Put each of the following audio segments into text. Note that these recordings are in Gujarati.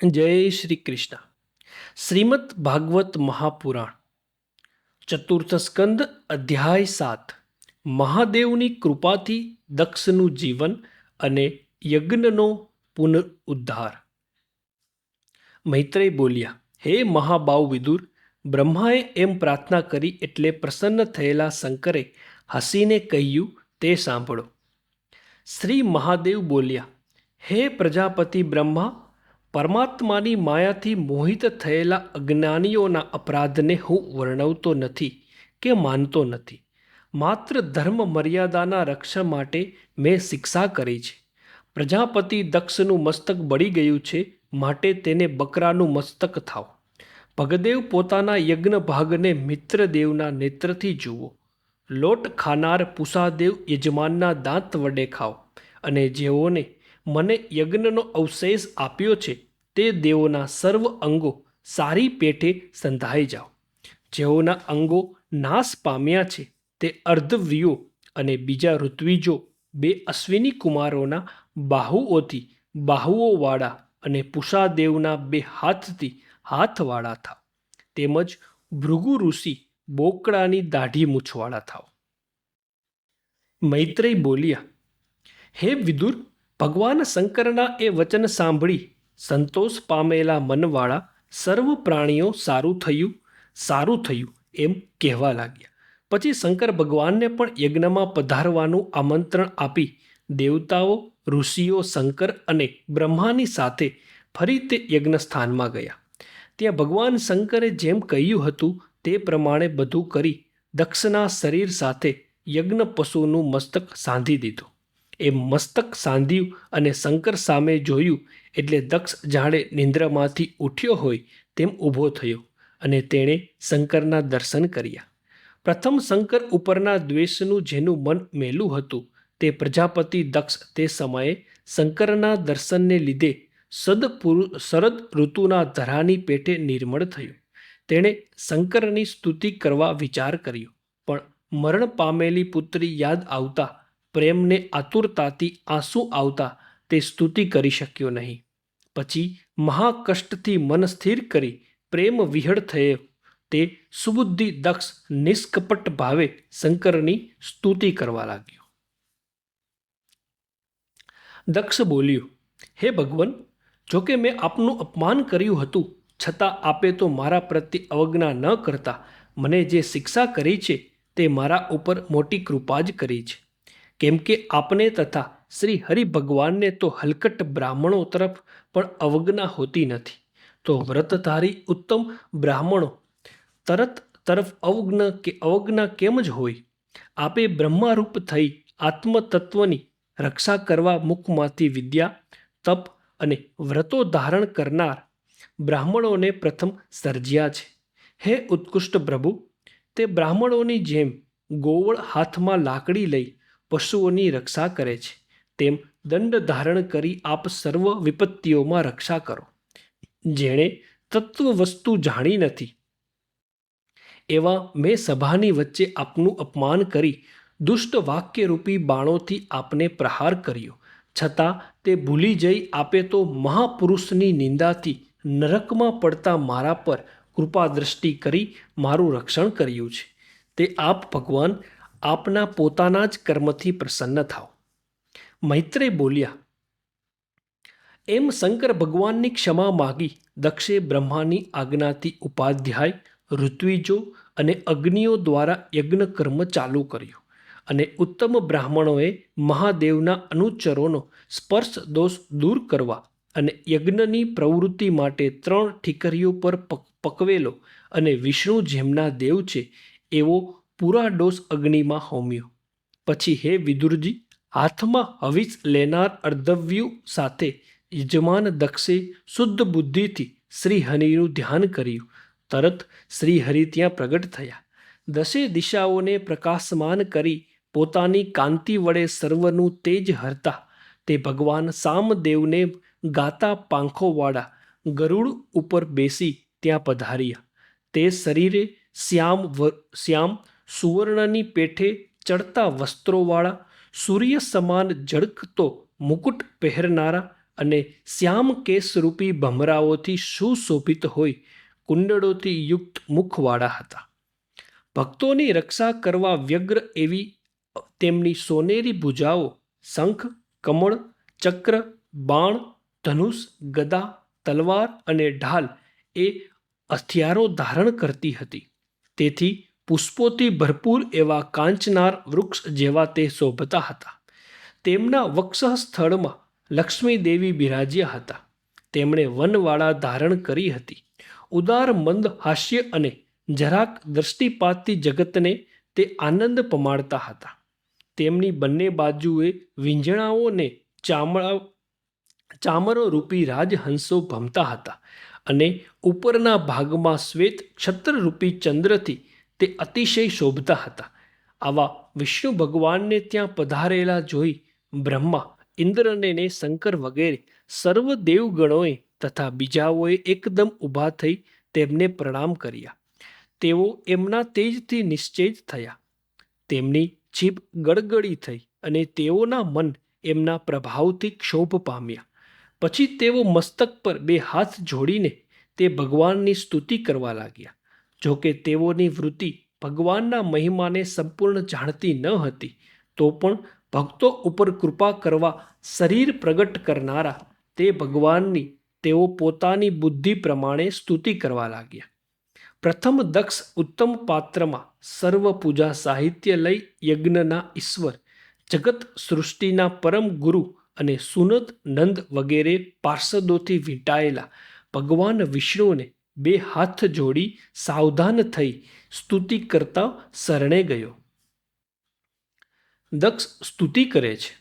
જય શ્રી કૃષ્ણ. શ્રીમદ ભાગવત મહાપુરાણ, ચતુર્થ સ્કંદ અધ્યાય સાત. મહાદેવની કૃપાથી દક્ષનું જીવન અને યજ્ઞનો પુનરુદ્ધાર. મૈત્રેય બોલ્યા, હે મહાબાવ વિદુર બ્રહ્માએ એમ પ્રાર્થના કરી એટલે પ્રસન્ન થયેલા શંકરે હસીને કહ્યું, તે સાંભળો. શ્રી મહાદેવ બોલ્યા, હે પ્રજાપતિ બ્રહ્મા પરમાત્માની માયાથી મોહિત થયેલા અજ્ઞાનીઓના અપરાધને હું વર્ણવતો નથી કે માનતો નથી. માત્ર ધર્મ મર્યાદાના રક્ષણ માટે મેં શિક્ષા કરી છે. પ્રજાપતિ દક્ષનું મસ્તક બળી ગયું છે, માટે તેને બકરાનું મસ્તક થાવ ભગદેવ પોતાના યજ્ઞ ભાગને મિત્રદેવના નેત્રથી જુઓ. લોટ ખાનાર પુષાદેવ યજમાનના દાંત વડે ખાઓ અને જેઓને મને યજ્ઞનો અવશેષ આપ્યો છે, તે દેવોના સર્વ અંગો સારી પેઠે સંધાઈ જાઓ. જેઓના અંગો નાશ પામ્યા છે, તે અર્ધવ્રિયો અને બીજા ઋત્વિજો બે અશ્વિની કુમારોના બાહુઓથી બાહુઓવાળા અને પુષાદેવના બે હાથથી હાથવાળા થાવ તેમજ ભૃગુ ઋષિ બોકડાની દાઢી મૂછવાળા થાવ મૈત્રેય બોલ્યા, હે વિદુર ભગવાન શંકરના એ વચન સાંભળી સંતોષ પામેલા મનવાળા સર્વ પ્રાણીઓ સારું થયું સારું થયું એમ કહેવા લાગ્યા. પછી શંકર ભગવાનને પણ યજ્ઞમાં પધારવાનું આમંત્રણ આપી દેવતાઓ, ઋષિઓ, શંકર અને બ્રહ્માની સાથે ફરી તે યજ્ઞ સ્થાનમાં ગયા. ત્યાં ભગવાન શંકરે જેમ કહ્યું હતું તે પ્રમાણે બધું કરી દક્ષના શરીર સાથે યજ્ઞ પશુનું મસ્તક સાંધી દીધું. એ મસ્તક સાંધ્યું અને શંકર સામે જોયું એટલે દક્ષ જાણે નિંદ્રામાંથી ઉઠ્યો હોય તેમ ઊભો થયો અને તેણે શંકરના દર્શન કર્યા. પ્રથમ શંકર ઉપરના દ્વેષનું જેનું મન મેલું હતું તે પ્રજાપતિ દક્ષ તે સમયે શંકરના દર્શનને લીધે સદપુરુ શરદ ઋતુના ધરાની પેટે નિર્મળ થયું. તેણે શંકરની સ્તુતિ કરવા વિચાર કર્યો, પણ મરણ પામેલી પુત્રી યાદ આવતા પ્રેમને આતુરતાથી આંસુ આવતા તે સ્તુતિ કરી શક્યો નહીં. પછી મહાકષ્ટથી મન સ્થિર કરી પ્રેમ વિહળ થયો. તે સુબુદ્ધિ દક્ષ નિષ્કપટ ભાવે શંકરની સ્તુતિ કરવા લાગ્યો. દક્ષ બોલ્યો, હે ભગવાન, જોકે મેં આપનું અપમાન કર્યું હતું, છતાં આપે તો મારા પ્રત્યે અવજ્ઞા ન કરતા. મને જે શિક્ષા કરી છે તે મારા ઉપર મોટી કૃપા જ કરી છે. કેમ કે આપને તથા શ્રી હરિ ભગવાનને તો હલકટ બ્રાહ્મણો તરફ પણ અવજ્ઞા હોતી નથી. તો વ્રતધારી ઉત્તમ બ્રાહ્મણો તરત તરફ અવજ્ઞ કે અવજ્ઞા કેમ જ હોય? આપે બ્રહ્મારૂપ થઈ આત્મતત્વની રક્ષા કરવા મુખમાંથી વિદ્યા, તપ અને વ્રતો ધારણ કરનાર બ્રાહ્મણોને પ્રથમ સર્જ્યા છે. હે ઉત્કૃષ્ટ પ્રભુ, તે બ્રાહ્મણોની જેમ ગોવળ હાથમાં લાકડી લઈ પશુઓની રક્ષા કરે છે. તેમ દંડ ધારણ કરી આપ સર્વ વિપત્તિઓમાં રક્ષા કરો. જેણે તત્વ વસ્તુ જાણી નથી. એવા મેં સભાની વચ્ચે આપનું અપમાન કરી દુષ્ટ વાક્યરૂપી બાણોથી આપને પ્રહાર કર્યો. છતાં તે ભૂલી જઈ આપે તો મહાપુરુષની નિંદાથી નરકમાં પડતા મારા પર કૃપા દ્રષ્ટિ કરી મારું રક્ષણ કર્યું છે. તે આપ ભગવાન આપના પોતાના જ કર્મથી પ્રસન્ન થાવ મૈત્રે બોલ્યા, એમ શંકર ભગવાનની ક્ષમા માગી દક્ષે બ્રહ્માની આજ્ઞાથી ઉપાધ્યાય, ઋત્વિજો અને અગ્નિઓ દ્વારા યજ્ઞ કર્મ ચાલુ કર્યું અને ઉત્તમ બ્રાહ્મણોએ મહાદેવના અનુચરોનો સ્પર્શ દોષ દૂર કરવા અને યજ્ઞની પ્રવૃત્તિ માટે ત્રણ ઠીકરીઓ પર પકવેલો અને વિષ્ણુ જેમના દેવ છે એવો પૂરા ડોસ અગ્નિમાં હોમ્યો. પછી હે વિદુરજી, હાથમાં હવિષ લેનાર અર્ધવ્યુ સાથે યજમાન દક્ષે શુદ્ધ બુદ્ધિથી શ્રીહરિનું ધ્યાન કર્યું. તરત શ્રીહરિ ત્યાં પ્રગટ થયા. દશે દિશાઓને પ્રકાશમાન કરી પોતાની કાંતિ વડે સર્વનું તેજ હરતા. તે ભગવાન સામદેવને ગાતા પાંખોવાળા ગરુડ ઉપર બેસી ત્યાં પધાર્યા. તે શરીરે શ્યામ શ્યામ સુવર્ણની પેઠે ચડતા વસ્ત્રોવાળા, સૂર્ય સમાન ઝળકતો મુકુટ પહેરનારા અને શ્યામ કેસરૂપી ભમરાઓથી સુશોભિત હોય કુંડળોથી યુક્ત મુખવાળા હતા. ભક્તોની રક્ષા કરવા વ્યગ્ર એવી તેમની સોનેરી ભુજાઓ, શંખ, કમળ, ચક્ર, બાણ, ધનુષ, ગદા, તલવાર અને ઢાલ એ હથિયારો ધારણ કરતી હતી. તેથી પુષ્પોથી ભરપૂર એવા કાંચનાર વૃક્ષ જેવા તે શોભતા હતા. તેમના વક્ષ સ્થળમાં લક્ષ્મીદેવી બિરાજ્યા હતા. તેમણે વનવાળા ધારણ કરી હતી. ઉદાર, મંદ, હાસ્ય અને જરાક દ્રષ્ટિપાતથી જગતને તે આનંદ પમાડતા હતા. તેમની બંને બાજુએ વીંઝણાઓને ચામડા ચામરો રૂપી રાજહંસો ભમતા હતા અને ઉપરના ભાગમાં શ્વેત છત્રરૂપી ચંદ્રથી તે અતિશય શોભતા હતા. આવા વિષ્ણુ ભગવાનને ત્યાં પધારેલા જોઈ બ્રહ્મા ઇન્દ્રને શંકર વગેરે સર્વ દેવગણોએ તથા બીજાઓએ એકદમ ઊભા થઈ તેમને પ્રણામ કર્યા. તેઓ એમના તેજથી નિશ્ચેજ થયા. તેમની જીભ ગળગળી થઈ અને તેઓના મન એમના પ્રભાવથી ક્ષોભ પામ્યા. પછી તેઓ મસ્તક પર બે હાથ જોડીને તે ભગવાનની સ્તુતિ કરવા લાગ્યા. જોકે તેઓની વૃત્તિ ભગવાનના મહિમાને સંપૂર્ણ જાણતી ન હતી, તો પણ ભક્તો ઉપર કૃપા કરવા શરીર પ્રગટ કરનારા તે ભગવાનની તેઓ પોતાની બુદ્ધિ પ્રમાણે સ્તુતિ કરવા લાગ્યા. પ્રથમ દક્ષ ઉત્તમ પાત્રમાં સર્વ પૂજા સાહિત્ય લઈ યજ્ઞના ઈશ્વર, જગત સૃષ્ટિના પરમ ગુરુ અને સુનત નંદ વગેરે પાર્ષદોથી વીંટાયેલા ભગવાન વિષ્ણુને બે હાથ જોડી સાવધાન થઈ સ્તુતિ કરતા શરણે ગયો. દક્ષ સ્તુતિ કરે છે.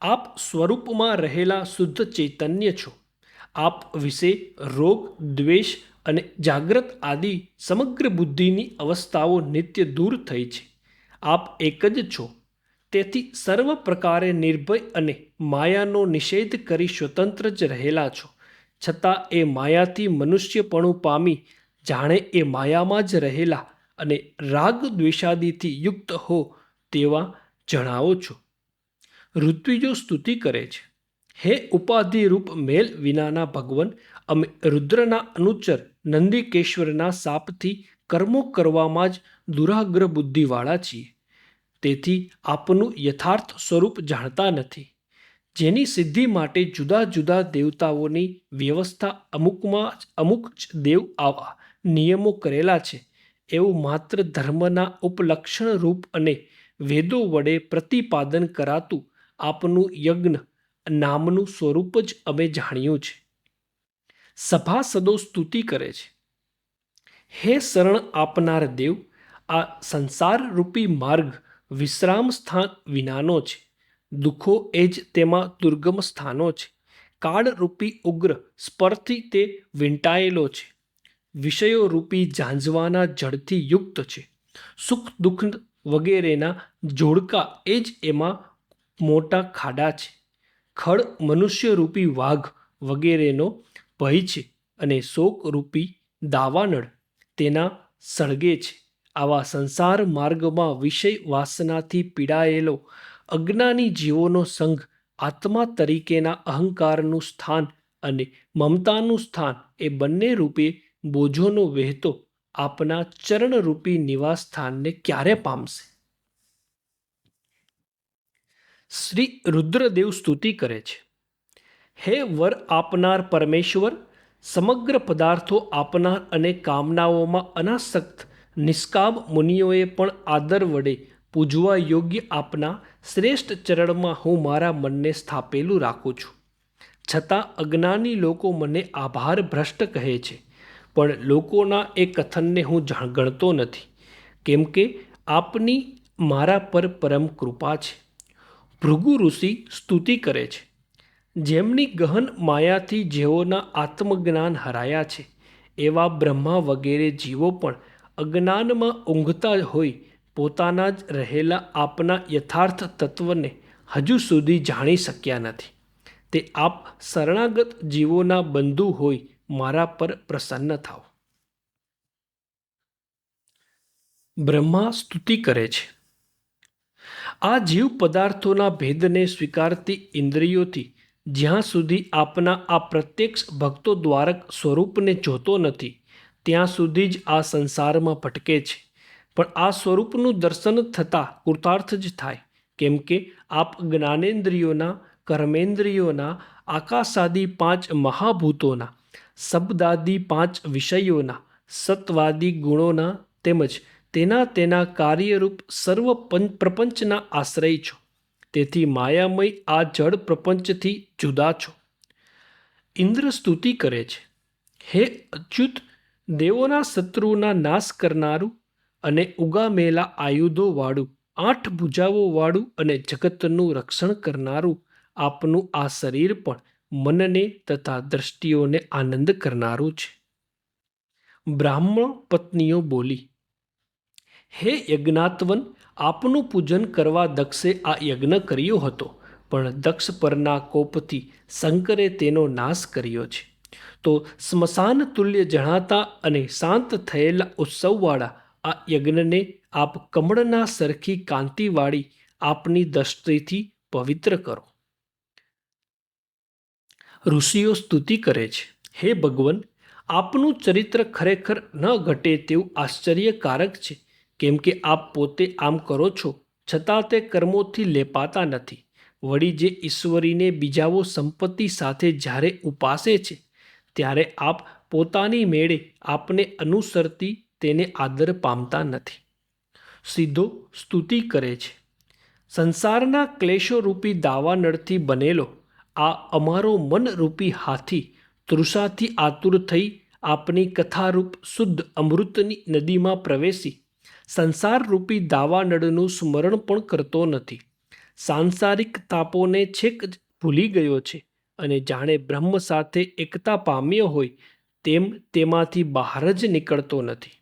આપ સ્વરૂપમાં રહેલા શુદ્ધ ચૈતન્ય છો. આપ વિશે રોગ, દ્વેષ અને જાગ્રત આદિ સમગ્ર બુદ્ધિની અવસ્થાઓ નિત્ય દૂર થઈ છે. આપ એક જ છો. તેથી સર્વ પ્રકારે નિર્ભય અને માયાનો નિષેધ કરી સ્વતંત્ર જ રહેલા છો. છતાં એ માયાથી મનુષ્યપણું પામી જાણે એ માયામાં જ રહેલા અને રાગ દ્વેષાદિથી યુક્ત હો તેવા જણાવો છો. ઋત્વિજો સ્તુતિ કરે છે. હે ઉપાધિરૂપ મેલ વિનાના ભગવન, અમે રુદ્રના અનુચર નંદિકેશ્વરના સાપથી કર્મો કરવામાં જ દુરાગ્ર બુદ્ધિવાળા છીએ. તેથી આપનું યથાર્થ સ્વરૂપ જાણતા નથી. જેની સિદ્ધિ માટે જુદા જુદા દેવતાઓની વ્યવસ્થા અમુકમાં જ અમુક જ દેવ આવા નિયમો કરેલા છે. એવું માત્ર ધર્મના ઉપલક્ષણ રૂપ અને વેદો વડે પ્રતિપાદન કરાતું આપનું યજ્ઞ નામનું સ્વરૂપ જ અમે જાણ્યું છે. સભાસદો સ્તુતિ કરે છે. હે શરણ આપનાર દેવ, આ સંસારરૂપી માર્ગ વિશ્રામ સ્થાન વિનાનો છે. દુઃખો એ જ તેમાં દુર્ગમ સ્થાનો છે. કાળરૂપી ઉગ્ર સ્પર્થી તે વીંટાયેલો છે. વિષયો રૂપી ઝાંઝવાના જળથી યુક્ત છે. સુખ દુઃખ વગેરેના જોડકા એ જ એમાં મોટા ખાડા છે. ખડ મનુષ્યરૂપી વાઘ વગેરેનો ભય છે અને શોકરૂપી દાવાનળ તેના સળગે છે. આવા સંસાર માર્ગમાં વિષય વાસનાથી પીડાયેલો અજ્ઞાની જીવોનો સંઘ આત્મા તરીકેના અહંકારનું સ્થાન અને મમતાનું સ્થાન એ બંને રૂપે બોજોનો વહેતો આપના ચરણરૂપી નિવાસ સ્થાનને ક્યારે પામશે? શ્રી રુદ્રદેવ સ્તુતિ કરે છે, હે વર આપનાર પરમેશ્વર, સમગ્ર પદાર્થો આપનાર અને કામનાઓમાં અનાસક્ત, નિષ્કામ મુનિઓએ પણ આદર વડે પૂજવા યોગ્ય આપના શ્રેષ્ઠ ચરણમાં હું મારા મનને સ્થાપેલું રાખું છું. છતાં અજ્ઞાની લોકો મને આભાર ભ્રષ્ટ કહે છે, પણ લોકોના એ કથનને હું ગણતો નથી. કેમ કે આપની મારા પર પરમ કૃપા છે. ભૃગુ ઋષિ સ્તુતિ કરે છે. જેમની ગહન માયાથી જેઓના આત્મજ્ઞાન હરાયા છે, એવા બ્રહ્મા વગેરે જીવો પણ અજ્ઞાનમાં ઊંઘતા હોય પોતાના જ રહેલા આપના યથાર્થ તત્વને હજુ સુધી જાણી શક્યા નથી. તે આપ શરણાગત જીવોના બંધુ હોય મારા પર પ્રસન્ન થાવ બ્રહ્મા સ્તુતિ કરે છે. આ જીવ પદાર્થોના ભેદને સ્વીકારતી ઇન્દ્રિયોથી જ્યાં સુધી આપના આ પ્રત્યક્ષ ભક્તો દ્વારક સ્વરૂપને જોતો નથી, ત્યાં સુધી જ આ સંસારમાં ભટકે છે. પણ આ સ્વરૂપનું દર્શન થતાં કૃતાર્થ જ થાય, કેમ કે આપ જ્ઞાનેન્દ્રિયોના, કર્મેન્દ્રિયોના, આકાશાદી પાંચ મહાભૂતોના, શબ્દાદી પાંચ વિષયોના, સત્વાદી ગુણોના તેમજ તેના તેના કાર્યરૂપ સર્વ પ્રપંચના આશ્રય છો. તેથી માયામય આ જળ પ્રપંચથી જુદા છો. ઇન્દ્ર સ્તુતિ કરે છે, હે અચ્યુત, દેવોના શત્રુના નાશ કરનારું અને ઉગામેલા આયુધોવાળું આઠ ભુજાઓવાળું અને જગતનું રક્ષણ કરનારું આપનું આ શરીર પણ મનને તથા દ્રષ્ટિઓને આનંદ કરનારું છે. બ્રાહ્મણ પત્નીઓ બોલી, હે યજ્ઞાત્વન, આપનું પૂજન કરવા દક્ષે આ યજ્ઞ કર્યો હતો, પણ દક્ષ પરના કોપથી શંકરે તેનો નાશ કર્યો છે. તો સ્મશાન તુલ્ય જણાતા અને શાંત થયેલા ઉત્સવવાળા આ યજ્ઞને આપ કમળના સરખી કાંતિવાળી આપની દ્રષ્ટિથી પવિત્ર કરો. ઋષિઓ સ્તુતિ કરે છે, હે ભગવન, આપનું ચરિત્ર ખરેખર ન ઘટે તેવું આશ્ચર્યકારક છે, કેમ કે આપ પોતે આમ કરો છો, છતાં તે કર્મોથી લેપાતા નથી. વળી જે ઈશ્વરીને બીજાઓ સંપત્તિ સાથે જ્યારે ઉપાસે છે, ત્યારે આપ પોતાની મેળે આપને અનુસરતી તેને આદર પામતા નથી. સીધો સ્તુતિ કરે છે. સંસારના ક્લેશોરૂપી દાવાનળથી બનેલો, આ અમારો મનરૂપી હાથી તૃષાથી આતુર થઈ આપની કથારૂપ શુદ્ધ અમૃતની નદીમાં પ્રવેશી, સંસારરૂપી દાવાનળનું સ્મરણ પણ કરતો નથી. સાંસારિક તાપોને છેક ભૂલી ગયો છે અને જાણે બ્રહ્મ સાથે એકતા પામ્યો હોય તેમ તેમાંથી બહાર જ નીકળતો નથી.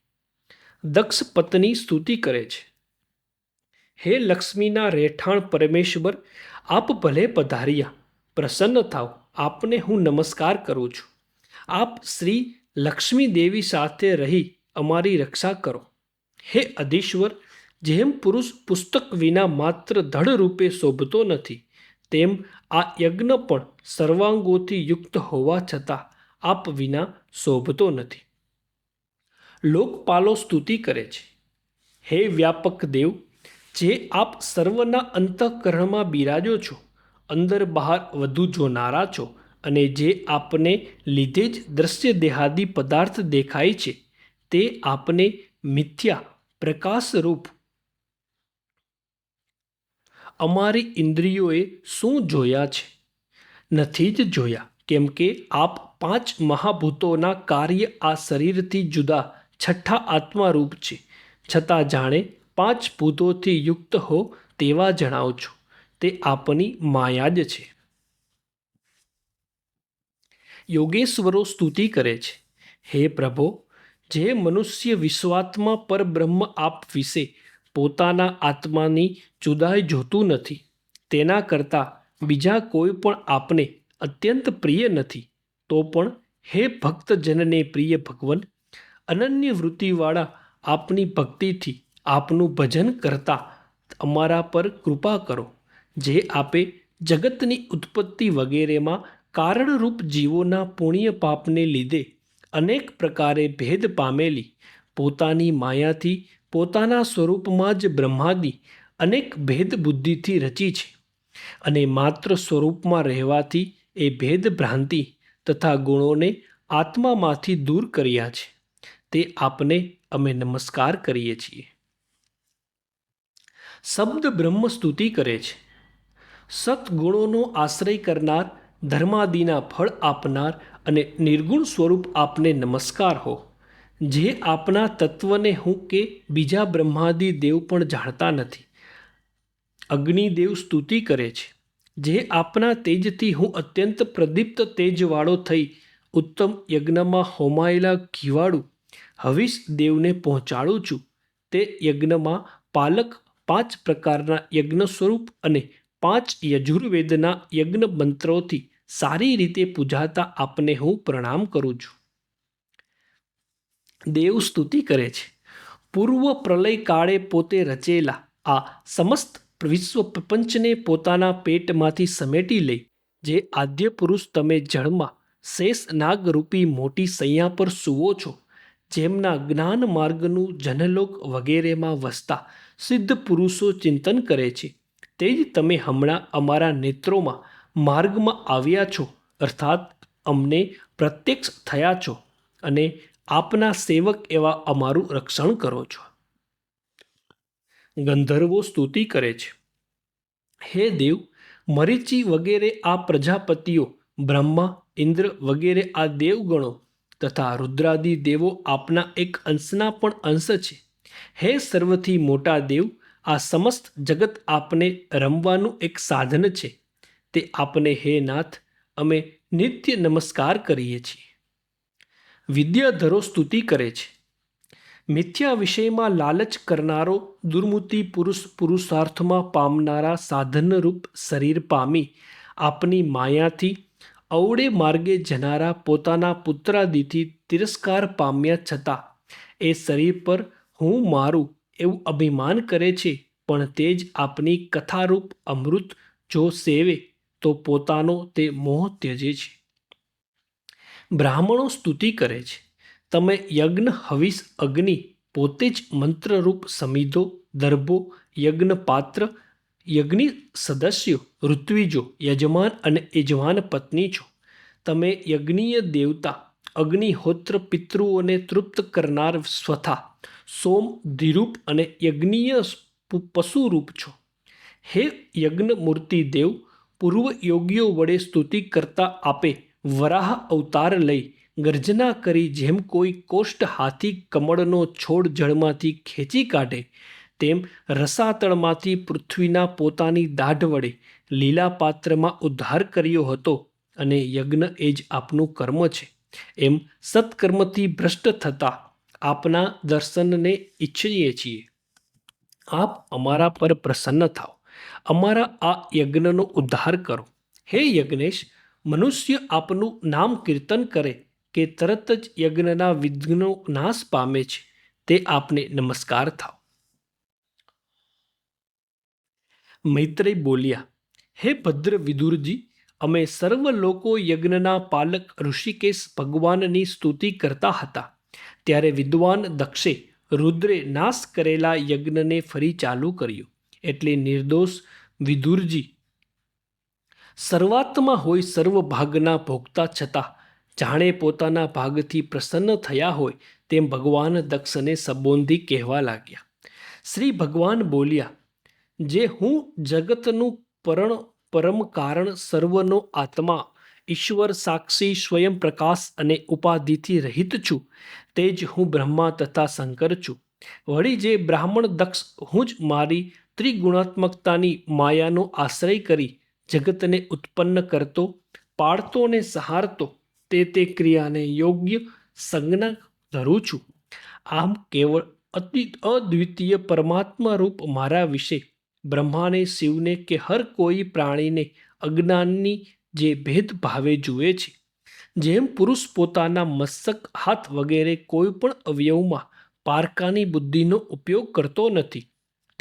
દક્ષ પત્ની સ્તુતિ કરે છે. હે લક્ષ્મીના રહેઠાણ પરમેશ્વર, આપ ભલે પધાર્યા, પ્રસન્ન થાવ, આપને હું નમસ્કાર કરું છું. આપ શ્રી લક્ષ્મી દેવી સાથે રહી અમારી રક્ષા કરો. હે અધીશ્વર, જેમ પુરુષ પુસ્તક વિના માત્ર ધડ રૂપે શોભતો નથી, તેમ આ યજ્ઞ પણ સર્વાંગોથી યુક્ત હોવા છતાં આપ વિના શોભતો નથી. લોકપાલો સ્તુતિ કરે છે. હે વ્યાપક દેવ, જે આપ સર્વના અંતઃકરણમાં બિરાજો છો, અંદર બહાર વધુ જોનારા છો અને જે આપને લીધે જ દ્રશ્ય દેહાદી પદાર્થ દેખાય છે, તે આપને મિથ્યા પ્રકાશરૂપ અમારી ઇન્દ્રિયોએ શું જોયા છે? નથી જ જોયા, કેમ કે આપ પાંચ મહાભૂતોના કાર્ય આ શરીરથી જુદા છઠ્ઠા આત્મારૂપ છે. છતાં જાણે પાંચ ભૂતોથી યુક્ત હો તેવા જણાવ છો. તે આપની માયા જ છે. યોગેશ્વરો સ્તુતિ કરે છે. હે પ્રભો, જે મનુષ્ય વિશ્વાત્મા પરબ્રહ્મ આપ વિશે પોતાના આત્માની જુદાઈ જોતું નથી, તેના કરતાં બીજા કોઈ પણ આપને અત્યંત પ્રિય નથી, તો પણ હે ભક્તજનને પ્રિય ભગવન અનન્ય વૃત્તિવાળા આપની ભક્તિથી આપનું ભજન કરતા અમારા પર કૃપા કરો, જે આપે જગતની ઉત્પત્તિ વગેરેમાં કારણરૂપ જીવોના પુણ્ય પાપને લીધે અનેક પ્રકારે ભેદ પામેલી, પોતાની માયાથી પોતાના સ્વરૂપમાં જ બ્રહ્માદિ અનેક ભેદ બુદ્ધિથી રચી છે અને માત્ર સ્વરૂપમાં રહેવાથી એ ભેદ ભ્રાંતિ તથા ગુણોને આત્મામાંથી દૂર કર્યા છે. તે આપને અમે નમસ્કાર કરીએ છીએ. શબ્દ બ્રહ્મ સ્તુતિ કરે છે. સત્ગુણોનો આશ્રય કરનાર, ધર્માદિના ફળ આપનાર અને નિર્ગુણ સ્વરૂપ આપને નમસ્કાર હો. જે આપના તત્વને હું કે બીજા બ્રહ્માદિ દેવ પણ જાણતા નથી. અગ્નિદેવ સ્તુતિ કરે છે. જે આપના તેજથી હું અત્યંત પ્રદીપ્ત તેજવાળો થઈ, ઉત્તમ યજ્ઞમાં હોમાયેલા ઘીવાળું હવિષ દેવને પહોંચાડું છું. તે યજ્ઞમાં પાલક પાંચ પ્રકારના યજ્ઞ સ્વરૂપ અને પાંચ યજુર્વેદના યજ્ઞ મંત્રોથી સારી રીતે પૂજાતા આપને હું પ્રણામ કરું છું. દેવ સ્તુતિ કરે છે. પૂર્વ પ્રલય કાળે પોતે રચેલા આ સમસ્ત વિશ્વ પ્રપંચને પોતાના પેટમાંથી સમેટી લઈ, જે આદ્ય પુરુષ તમે જળમાં શેષ નાગરૂપી મોટી સૈયા પર સૂવો છો જેમના જ્ઞાન માર્ગનું જનલોક વગેરેમાં વસતા સિદ્ધ પુરુષો ચિંતન કરે છે. તે જ તમે હમણાં અમારા નેત્રોમાં માર્ગમાં આવ્યા છો, અર્થાત અમને પ્રત્યક્ષ થયા છો અને આપના સેવક એવા અમારું રક્ષણ કરો છો. ગંધર્વો સ્તુતિ કરે છે. હે દેવ, મરીચી વગેરે આ પ્રજાપતિઓ, બ્રહ્મા, ઇન્દ્ર વગેરે આ દેવગણો તથા રુદ્રાદિ દેવો આપના એક અંશના પણ અંશ છે. હે સર્વથી મોટા દેવ, આ સમસ્ત જગત આપને રમવાનું એક સાધન છે. તે આપને હે નાથ, અમે નિત્ય નમસ્કાર કરીએ છીએ. વિદ્યાધરો સ્તુતિ કરે છે. મિથ્યા વિષયમાં લાલચ કરનારો, દુર્મુતિ પુરુષ પુરુષાર્થમાં પામનારા સાધનરૂપ શરીર પામી આપની માયાથી અવળે માર્ગે જનારા પોતાના પુત્રાદિથી તિરસ્કાર પામ્યા છતાં, એ શરીર પર હું મારું એવું અભિમાન કરે છે, પણ તે જ આપની કથારૂપ અમૃત જો સેવે, તો પોતાનો તે મોહ ત્યજે છે. બ્રાહ્મણો સ્તુતિ કરે છે, તમે યજ્ઞ હવિસ અગ્નિ, પોતે જ મંત્રરૂપ સમિધો, દર્ભો યજ્ઞ પાત્ર યજ્ઞ સદસ્યો, ઋત્વિજો, યજમાન અને યજમાન પત્ની છો. તમે યજ્ઞીય દેવતા, અગ્નિહોત્ર પિતૃઓને તૃપ્ત કરનાર સ્વથા, સોમ ધીરૂપ અને યજ્ઞીય પશુરૂપ છો. હે યજ્ઞ મૂર્તિ દેવ પૂર્વ યોગીઓ વડે સ્તુતિ કરતા આપે વરાહ અવતાર લઈ ગર્જના કરી જેમ કોઈ કોષ્ટ હાથી કમળનો છોડ જળમાંથી ખેંચી કાઢે તેમ રસાતળમાંથી પૃથ્વીના પોતાની દાઢ વડે લીલા પાત્રમાં ઉદ્ધાર કર્યો હતો અને યજ્ઞ એ જ આપનું કર્મ છે. એમ સત્કર્મથી ભ્રષ્ટ થતા આપના દર્શનને ઈચ્છીએ છીએ. આપ અમારા પર પ્રસન્ન થાઓ. અમારા આ યજ્ઞનો ઉદ્ધાર કરો. હે યજ્ઞેશ, મનુષ્ય આપનું નામ કીર્તન કરે કે તરત જ યજ્ઞના વિઘ્નો નાશ પામે છે. તે આપને નમસ્કાર થાવ મૈત્રેય બોલ્યા, હે ભદ્ર વિદુરજી, અમે સર્વ લોકો યજ્ઞના પાલક ઋષિકેશ ભગવાનની સ્તુતિ કરતા હતા. ત્યારે વિદ્વાન દક્ષે રુદ્રે નાશ કરેલા યજ્ઞને ફરી ચાલુ કર્યું. એટલે નિર્દોષ વિદુરજી, સર્વાત્મા હોય સર્વ ભાગના ભોગતા છતાં, જાણે પોતાના ભાગથી પ્રસન્ન થયા હોય, તેમ ભગવાન દક્ષને સંબોધી કહેવા લાગ્યા. શ્રી ભગવાન બોલ્યા જે હું જગતનું પરણ, પરમ કારણ, સર્વનો આત્મા, ઈશ્વર સાક્ષી, સ્વયં પ્રકાશ અને ઉપાધિથી રહિત છું, તે જ હું બ્રહ્મા તથા શંકર છું. વળી જે બ્રાહ્મણ દક્ષ, હું જ મારી ત્રિગુણાત્મકતાની માયાનો આશ્રય કરી જગતને ઉત્પન્ન કરતો, પાળતો ને સહારતો, તે તે ક્રિયાને યોગ્ય સંજ્ઞા ધરું છું. આમ કેવળ અતિ અદ્વિતીય પરમાત્મા રૂપ મારા વિશે બ્રહ્માને, શિવને કે હર કોઈ પ્રાણીને અજ્ઞાનની જે ભેદભાવે જુએ છે. જેમ પુરુષ પોતાના મસ્તક હાથ વગેરે કોઈ પણ અવયવમાં પારકાની બુદ્ધિનો ઉપયોગ કરતો નથી,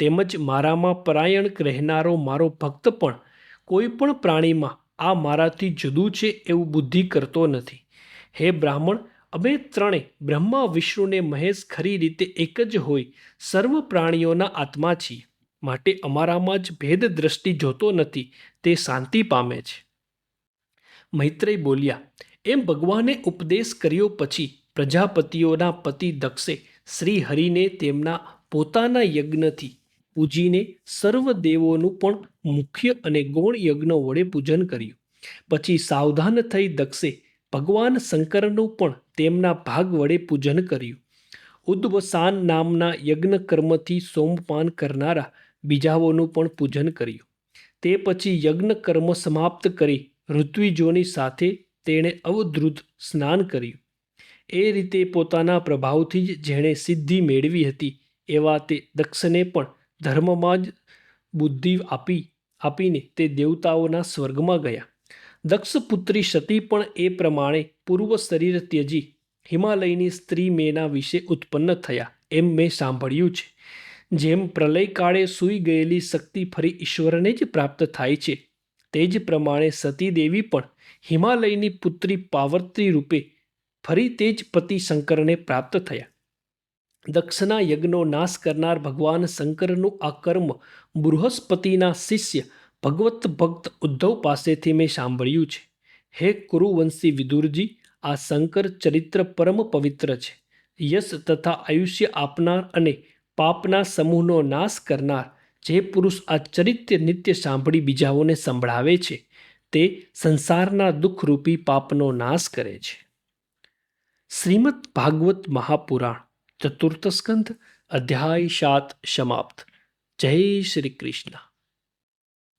તેમજ મારામાં પરાયણ રહેનારો મારો ભક્ત પણ કોઈ પણ પ્રાણીમાં આ મારાથી જુદું છે એવું બુદ્ધિ કરતો નથી. હે બ્રાહ્મણ, અમે ત્રણે બ્રહ્મા, વિષ્ણુને મહેશ ખરી રીતે એક જ હોય, સર્વ પ્રાણીઓના આત્મા છીએ. માટે અમારામાં જ ભેદ દ્રષ્ટિ જોતો નથી, તે શાંતિ પામે છે. મૈત્રેય બોલ્યા, એમ ભગવાને ઉપદેશ કર્યો પછી પ્રજાપતિઓના પતિ દક્ષે શ્રી હરિને તેમના પોતાના યજ્ઞથી પૂજીને સર્વ દેવોનું પણ મુખ્ય અને ગૌણ યજ્ઞ વડે પૂજન કર્યું. પછી સાવધાન થઈ દક્ષે ભગવાન શંકરનું પણ તેમના ભાગ વડે પૂજન કર્યું. ઉદ્વસાન નામના યજ્ઞ કર્મથી સોમપાન કરનારા બીજાઓનું પણ પૂજન કર્યું. તે પછી યજ્ઞ કર્મ સમાપ્ત કરી ઋત્વિજોની સાથે તેણે અવધૃત સ્નાન કર્યું. એ રીતે પોતાના પ્રભાવથી જ જેણે સિદ્ધિ મેળવી હતી, એવા તે દક્ષને પણ ધર્મમાં જ બુદ્ધિ આપી, આપીને તે દેવતાઓના સ્વર્ગમાં ગયા. દક્ષપુત્રી સતી પણ એ પ્રમાણે પૂર્વ શરીર ત્યજી, હિમાલયની સ્ત્રી મેના વિશે ઉત્પન્ન થયા, એમ મેં સાંભળ્યું છે. જેમ પ્રલયકાળે સૂઈ ગયેલી શક્તિ ફરી ઈશ્વરને જ પ્રાપ્ત થાય છે, તે જ પ્રમાણે સતીદેવી પણ હિમાલયની પુત્રી પાવર્ત્રી રૂપે ફરી તે જ પતિ શંકરને પ્રાપ્ત થયા. દક્ષના યજ્ઞનો નાશ કરનાર ભગવાન શંકરનું આ કર્મ બૃહસ્પતિના શિષ્ય ભગવત ભક્ત ઉદ્ધવ પાસેથી મેં સાંભળ્યું છે. હે કુરુવંશી વિદુરજી, આ શંકર ચરિત્ર પરમ પવિત્ર છે. યશ તથા આયુષ્ય આપનાર અને પાપના સમૂહનો નાશ કરનાર જે પુરુષ આ ચરિત્ર નિત્ય સાંભળી બીજાઓને સંભળાવે છે, તે સંસારના દુઃખરૂપી પાપનો નાશ કરે છે. શ્રીમદ ભાગવત મહાપુરાણ ચતુર્થ સ્કંધ અધ્યાય સાત સમાપ્ત. જય શ્રી કૃષ્ણ.